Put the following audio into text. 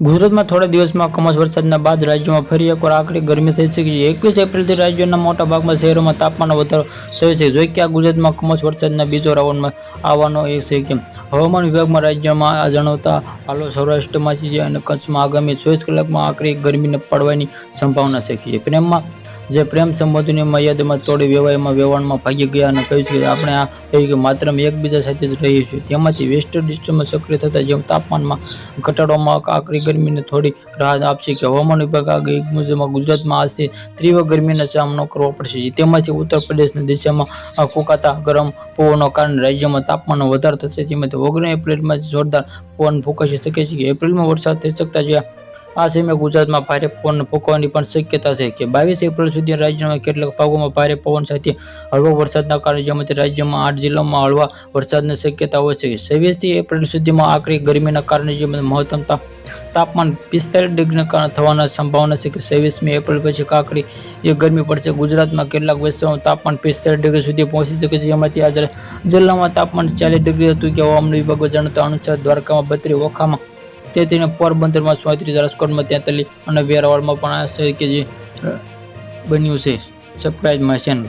ગુજરાતમાં થોડા દિવસમાં કમોસમી વરસાદના બાદ રાજ્યમાં ફરી એકવાર આકરી ગરમી થઈ શકે છે એકવીસ એપ્રિલથી રાજ્યના મોટા ભાગમાં શહેરોમાં તાપમાનમાં વધારો થયો છે. જોઈ કે આ ગુજરાતમાં કમોસ વરસાદના બીજો રાઉન્ડમાં આવવાનો એ છે કે હવામાન વિભાગમાં રાજ્યમાં આ જણાવતા હાલો સૌરાષ્ટ્રમાં છે અને કચ્છમાં આગામી ચોવીસ કલાકમાં આકરી ગરમીને પડવાની સંભાવના છે પ્રેમમાં જે પ્રેમ સંબંધોની મર્યાદામાં તોડી વ્યવહારમાં વ્યવહારમાં ભાગી ગયા અને કહ્યું છે કે આપણે આ કહ્યું કે માત્ર એકબીજા સાથે જ રહીએ છીએ. તેમાંથી વેસ્ટર્ન ડિસ્ટર્બમાં સક્રિય થતા જેમ તાપમાનમાં ઘટાડવામાં આકરી ગરમીને થોડી રાહત આપશે કે હવામાન વિભાગ આગાહી મુજબમાં ગુજરાતમાં આજથી તીવ્ર ગરમીનો સામનો કરવો પડશે. તેમાંથી ઉત્તર પ્રદેશની દિશામાં આ ફૂંકાતા ગરમ પવનો કારણે રાજ્યમાં તાપમાનનો વધારો થશે. તેમાંથી ઓગણીસ એપ્રિલમાં જોરદાર પવન ફૂંકાઈ શકે છે. કે એપ્રિલમાં વરસાદ થઈ શકતા જે આ સમયે ગુજરાતમાં ભારે પવન ફૂંકવાની પણ શક્યતા છે કે બાવીસ એપ્રિલ સુધી રાજ્યના કેટલાક ભાગોમાં ભારે પવન સાથે હળવો વરસાદના કારણે જેમાંથી રાજ્યમાં આઠ જિલ્લામાં હળવા વરસાદની શક્યતા હોય છે. છવ્વીસથી એપ્રિલ સુધીમાં આકરી ગરમીના કારણે જેમાં મહત્તમ તાપમાન પિસ્તાલીસ ડિગ્રીના કારણે થવાના સંભાવના છે કે છવ્વીસમી એપ્રિલ પછી કાકરી એ ગરમી પડશે. ગુજરાતમાં કેટલાક વિસ્તારોમાં તાપમાન પિસ્તાલીસ ડિગ્રી સુધી પહોંચી શકે છે. જેમાંથી આજે જિલ્લામાં તાપમાન ચાલીસ ડિગ્રી હતું કે હવામાન વિભાગો જણાવતા અનુસાર દ્વારકામાં બત્રી ઓખામાં તેત્રીસ અને પોરબંદરમાં ચોત્રીસ રાજકોટમાં તેતાલીસ અને વેરાવળમાં પણ આ છે કે જે બન્યું છે. સરપ્રાઇઝમાં ચેનલ